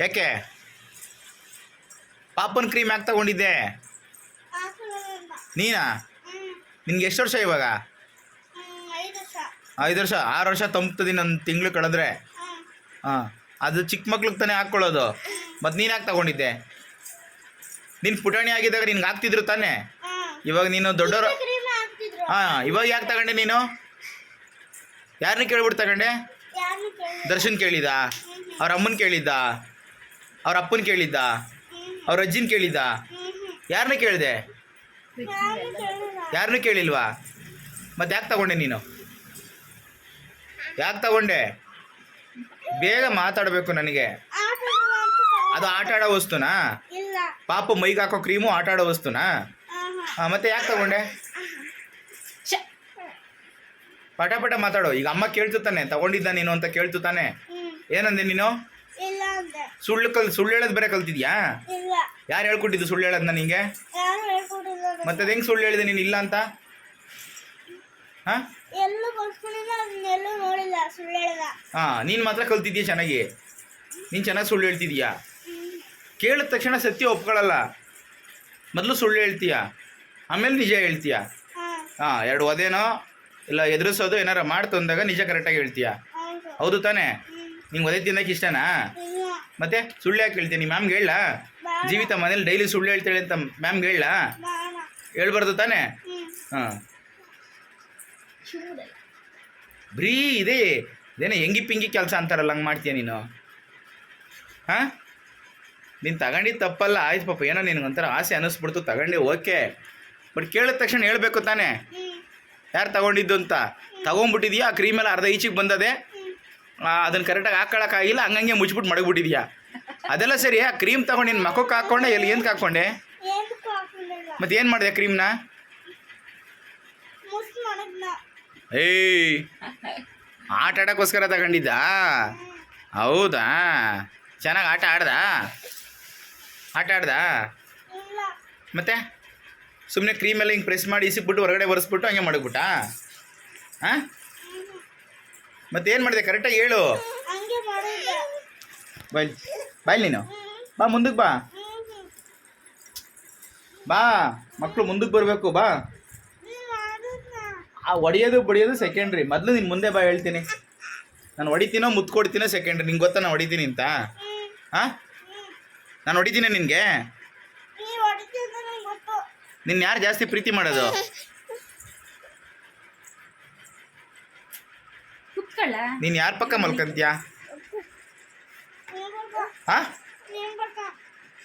ಯಾಕೆ? ಪಾಪನ್ ಕ್ರೀಮ್ ಯಾಕೆ ತಗೊಂಡಿದ್ದೆ? ನೀನಾ? ನಿನ್ಗೆ ಎಷ್ಟು ವರ್ಷ ಇವಾಗ? ಐದು ವರ್ಷ. ಆರು ವರ್ಷ ತಂಪ್ತದಿ ನನ್ನ ತಿಂಗಳು ಕಳೆದ್ರೆ. ಹಾಂ ಅದು ಚಿಕ್ಕ ಮಕ್ಳಿಗೆ ತಾನೇ ಹಾಕ್ಕೊಳ್ಳೋದು. ಮತ್ತು ನೀನು ಯಾಕೆ ತಗೊಂಡಿದ್ದೆ? ನೀನು ಪುಟಾಣಿ ಆಗಿದ್ದಾಗ ನಿನ್ಗೆ ಹಾಕ್ತಿದ್ರು ತಾನೇ? ಇವಾಗ ನೀನು ದೊಡ್ಡವರು ಹಾಂ ಇವಾಗ ಯಾಕೆ ತಗೊಂಡೆ ನೀನು? ಯಾರನ್ನ ಕೇಳ್ಬಿಟ್ಟು ತಗೊಂಡೆ? ದರ್ಶನ್ ಕೇಳಿದ? ಅವ್ರ ಅಮ್ಮನ ಕೇಳಿದ್ದ? ಅವ್ರ ಅಪ್ಪನ ಕೇಳಿದ್ದ? ಅವ್ರ ಅಜ್ಜಿನ ಕೇಳಿದ್ದ? ಯಾರನ್ನ ಕೇಳಿದೆ? ಯಾರನ್ನ ಕೇಳಿಲ್ವಾ? ಮತ್ತೆ ಯಾಕೆ ತಗೊಂಡೆ ನೀನು? ಯಾಕೆ ತಗೊಂಡೆ? ಬೇಗ ಮಾತಾಡಬೇಕು ನನಗೆ. ಅದು ಆಟ ಆಡೋ ವಸ್ತುನಾ? ಪಾಪ ಮೈಗೆ ಹಾಕೋ ಕ್ರೀಮು ಆಟ ಆಡೋ ವಸ್ತುನಾ? ಮತ್ತೆ ಯಾಕೆ ತಗೊಂಡೆ? ಪಟ ಪಟ ಮಾತಾಡು. ಈಗ ಅಮ್ಮ ಕೇಳ್ತು ತಾನೆ ತಗೊಂಡಿದ್ದ ನೀನು ಅಂತ ಕೇಳ್ತು ತಾನೆ ಏನಂದೆ ನೀನು? ಸುಳ್ಳು ಕಲ್ ಸುಳ್ಳು ಹೇಳೋದು ಬೇರೆ ಕಲ್ತಿದ್ಯಾ? ಯಾರು ಹೇಳ್ಕೊಟ್ಟಿದ್ದು ಸುಳ್ಳು ಹೇಳೋದನ್ನ ನಿಂಗೆ? ಮತ್ತೆ ಅದು ಹೆಂಗೆ ಸುಳ್ಳು ಹೇಳಿದೆ ನೀನು ಇಲ್ಲ ಅಂತ? ಹಾ? ನೀನ್ ಮಾತ್ರ ಕಲ್ತಿದ್ಯಾ ಚೆನ್ನಾಗಿ? ನೀನು ಚೆನ್ನಾಗಿ ಸುಳ್ಳು ಹೇಳ್ತಿದ್ಯಾ? ಕೇಳಿದ ತಕ್ಷಣ ಸತ್ಯ ಒಪ್ಕೊಳ್ಳಲ್ಲ ಮೊದಲು ಸುಳ್ಳು ಹೇಳ್ತೀಯ? ಆಮೇಲೆ ನಿಜ ಹೇಳ್ತೀಯ? ಹಾ. ಎರಡು ಒದೇನೋ ಇಲ್ಲ ಎದುರಿಸೋದು ಏನಾರ ಮಾಡ್ತು ಅಂದಾಗ ನಿಜ ಕರೆಕ್ಟಾಗಿ ಹೇಳ್ತೀಯ? ಹೌದು. ತಾನೇ? ನಿಂಗೆ ಒದೆ ತಿನ್ನಕ್ಕೆ ಇಷ್ಟನಾ? ಮತ್ತೆ ಸುಳ್ಳು ಯಾಕೆ ಹೇಳ್ತೀನಿ ಮ್ಯಾಮ್ ಮ್ಯಾಮ್ಗೆ ಹೇಳ. ಜೀವಿತ ಮನೇಲಿ ಡೈಲಿ ಸುಳ್ಳು ಹೇಳ್ತೇಳಿ ಅಂತ ಮ್ಯಾಮ್ಗೆ ಹೇಳ. ಹೇಳ್ಬಾರ್ದು ತಾನೇ? ಹಾ. ಬ್ರೀ ಇದೆ. ಇದೇನೋ ಹೆಂಗಿ ಪಿಂಗಿ ಕೆಲಸ ಅಂತಾರಲ್ಲ ಹಂಗೆ ಮಾಡ್ತೀಯ ನೀನು? ಹಾಂ? ನೀನು ತಗೊಂಡಿದ್ದು ತಪ್ಪಲ್ಲ ಆಯ್ತು ಪಾಪ ಏನೋ ನಿನಗೊಂಥರ ಆಸೆ ಅನ್ನಿಸ್ಬಿಡ್ತು ತಗೊಂಡೆ ಓಕೆ. ಬಟ್ ಕೇಳಿದ ತಕ್ಷಣ ಹೇಳಬೇಕು ತಾನೇ. ಯಾರು ತಗೊಂಡಿದ್ದು ಅಂತ? ತಗೊಂಡ್ಬಿಟ್ಟಿದ್ಯಾ? ಆ ಕ್ರೀಮೆಲ್ಲ ಅರ್ಧ ಈಚಿಗೆ ಬಂದದೆ? ಅದನ್ನು ಕರೆಕ್ಟಾಗಿ ಹಾಕೊಳ್ಳೋಕ್ಕಾಗಿಲ್ಲ ಹಂಗಂಗೆ ಮುಚ್ಚಿಬಿಟ್ಟು ಮಡಗ್ಬಿಟ್ಟಿದ್ಯಾ? ಅದೆಲ್ಲ ಸರಿ ಆ ಕ್ರೀಮ್ ತಗೊಂಡು ನಿನ್ನ ಮಖಕ್ಕೆ ಹಾಕ್ಕೊಂಡೆ ಎಲ್ಲಿ ಏನಕ್ಕೆ ಹಾಕ್ಕೊಂಡೆ ಮತ್ತೆ ಏನು ಮಾಡಿದೆ ಕ್ರೀಮ್ನ ಏಯ್ ಆಟ ಆಡೋಕ್ಕೋಸ್ಕರ ತಗೊಂಡಿದ್ದಾ? ಹೌದಾ? ಚೆನ್ನಾಗಿ ಆಟ ಆಡ್ದ? ಆಟ ಆಡ್ದ? ಮತ್ತೆ? ಸುಮ್ಮನೆ ಕ್ರೀಮೆಲ್ಲ ಹಿಂಗೆ ಪ್ರೆಸ್ ಮಾಡಿ ಇಸಿಬಿಟ್ಟು ಹೊರಗಡೆ ಒರೆಸ್ಬಿಟ್ಟು ಹಂಗೆ ಮಡಗ್ಬಿಟ್ಟಾ? ಹಾಂ ಮತ್ತೆ ಏನು ಮಾಡಿದೆ ಕರೆಕ್ಟಾಗಿ ಹೇಳು. ಬಾಯ್ ಬಾಯ್ ನೀನು. ಬಾ ಮುಂದಕ್ಕೆ ಬಾ. ಬಾ ಮಕ್ಕಳು ಮುಂದಕ್ಕೆ ಬರಬೇಕು ಬಾ. ಆ ಒಡೆಯೋದು ಬಡಿಯೋದು ಸೆಕೆಂಡ್ರಿ ಮೊದಲು ನಿನ್ನ ಮುಂದೆ ಬಾ ಹೇಳ್ತೀನಿ. ನಾನು ಹೊಡಿತೀನೋ ಮುತ್ತು ಕೊಡ್ತೀನೋ ಸೆಕೆಂಡ್ರಿ ನಿಂಗೆ ಗೊತ್ತಾ ನಾನು ಹೊಡಿತೀನಿ ಅಂತ? ಹಾಂ? ನಾನು ಹೊಡಿತೀನಿ ನಿನಗೆ? ನಿನ್ನ ಯಾರು ಜಾಸ್ತಿ ಪ್ರೀತಿ ಮಾಡೋದು? ಕುತ್ಕೊಳ್ಳ ನೀನು ಯಾರ ಪಕ್ಕ ಮಲ್ಕಂತೀಯ? ಹಾ? ನೀನ್ ನನ್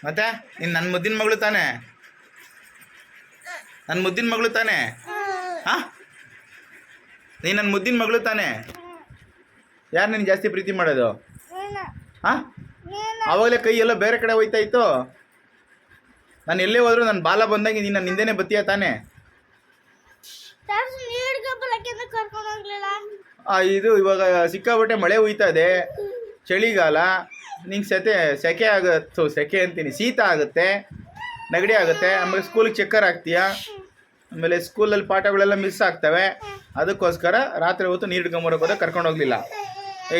ಮತ್ತೆ ನೀನು ನನ್ನ ಮುದ್ದಿನ ಮಗಳು ತಾನೆ? ನನ್ನ ಮುದ್ದಿನ ಮಗಳು ತಾನೆ? ಹಾಂ? ನೀನು ನನ್ನ ಮುದ್ದಿನ ಮಗಳು ತಾನೆ? ಯಾರು ನೀನ್ ಜಾಸ್ತಿ ಪ್ರೀತಿ ಮಾಡೋದು? ನೀನ ಹಾಂ? ನೀನ ಆವಾಗಲೇ ಕೈ ಎಲ್ಲ ಬೇರೆ ಕಡೆ ಹೋಯ್ತಾ ಇತ್ತು? ನಾನು ಎಲ್ಲೇ ಹೋದ್ರು ನನ್ನ ಬಾಲ ಬಂದಂಗೆ ನೀನು ನನ್ನ ಹಿಂದೆನೇ ಬತ್ತೀಯ ತಾನೇ? ಇದು ಇವಾಗ ಸಿಕ್ಕಾಪಟ್ಟೆ ಮಳೆ ಹುಯ್ತಾ ಇದೆ. ಚಳಿಗಾಲ ನಿಂಗೆ ಸೆತೆ ಸೆಕೆ ಆಗತ್ತು ಸೆಕೆ ಅಂತೀನಿ. ಶೀತ ಆಗುತ್ತೆ ನೆಗಡಿ ಆಗುತ್ತೆ. ಆಮೇಲೆ ಸ್ಕೂಲಿಗೆ ಚಕ್ಕರ್ ಆಗ್ತೀಯ ಆಮೇಲೆ ಸ್ಕೂಲಲ್ಲಿ ಪಾಠಗಳೆಲ್ಲ ಮಿಸ್ ಆಗ್ತವೆ. ಅದಕ್ಕೋಸ್ಕರ ರಾತ್ರಿ ಹೊತ್ತು ನೀರು ಹಿಡ್ಕೊಂಬರಕ್ಕೆ ಹೋದಾಗ ಕರ್ಕೊಂಡು ಹೋಗಲಿಲ್ಲ.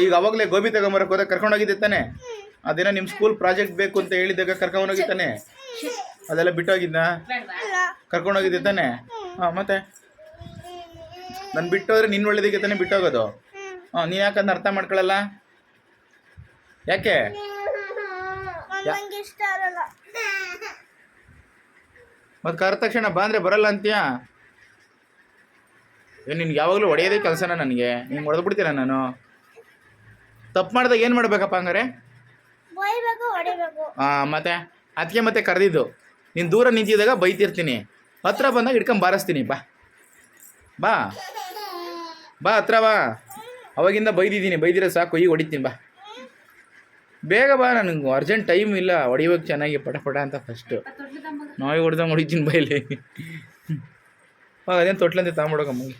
ಈಗ ಅವಾಗಲೇ ಗೋಬಿ ತಗೊಂಬರಕ್ಕೆ ಹೋದಾಗ ಕರ್ಕೊಂಡು ಹೋಗಿದ್ದೆ ತಾನೆ. ಅದೇನೋ ನಿಮ್ಮ ಸ್ಕೂಲ್ ಪ್ರಾಜೆಕ್ಟ್ ಬೇಕು ಅಂತ ಹೇಳಿದಾಗ ಕರ್ಕೊಂಡು ಹೋಗಿದ್ದೆ ತಾನೆ. ಅದೆಲ್ಲ ಬಿಟ್ಟೋಗಿದ್ದ ಕರ್ಕೊಂಡೋಗಿದ್ದೆ ಕರ್ಕೊಂಡು ಹೋಗಿದ್ದೆ ತಾನೆ? ಹಾಂ ಮತ್ತೆ? ನಾನು ಬಿಟ್ಟೋದ್ರೆ ನಿನ್ನ ಒಳ್ಳೇದಕ್ಕೆ ತಾನೇ ಬಿಟ್ಟೋಗೋದು? ಹಾಂ ನೀನು ಯಾಕಂದ್ರೆ ಅರ್ಥ ಮಾಡ್ಕೊಳ್ಳಲ್ಲ ಯಾಕೆ? ಮತ್ತು ಕರೆದ ತಕ್ಷಣ ಬಾ ಅಂದರೆ ಬರಲ್ಲ ಅಂತೀಯಾ? ನಿನ್ಗೆ ಯಾವಾಗಲೂ ಹೊಡೆಯೋದೇ ಕೆಲಸನ ನನಗೆ? ನಿಂಗೆ ಹೊಡೆದ್ಬಿಡ್ತೀರ ನಾನು? ತಪ್ಪು ಮಾಡಿದಾಗ ಏನು ಮಾಡ್ಬೇಕಪ್ಪ ಹಂಗಾರೆ? ಹಾಂ ಮತ್ತೆ? ಅದಕ್ಕೆ ಮತ್ತೆ ಕರೆದಿದ್ದು. ನೀನು ದೂರ ನಿಂತಿದ್ದಾಗ ಬೈತಿರ್ತೀನಿ. ಹತ್ರ ಬಂದಾಗ ಹಿಡ್ಕೊಂಡು ಬಾರಿಸ್ತೀನಿ ಬಾ. ಬಾ. ಬಾ ಹತ್ರ ಬಾ. ಅವಾಗಿಂದ ಬೈದಿದ್ದೀನಿ ಬೈದಿರೋ ಸಾಕು ಈಗ ಹೊಡಿತೀನಿ ಬಾ. ಬೇಗ ಬಾ ನನಗೆ ಅರ್ಜೆಂಟ್ ಟೈಮ್ ಇಲ್ಲ, ಹೊಡಿಬೇಕು ಚೆನ್ನಾಗಿ ಪಟ ಪಟ ಅಂತ ಫಸ್ಟು ನಾವೇ ಹೊಡ್ದಂಗೆ ಹೊಡಿತೀನಿ ಬೈಲಿ ಅದೇನು ತೊಟ್ಲಂತೆ ತಗೊಂಬಿಡೋಕಮ್ಮಗೆ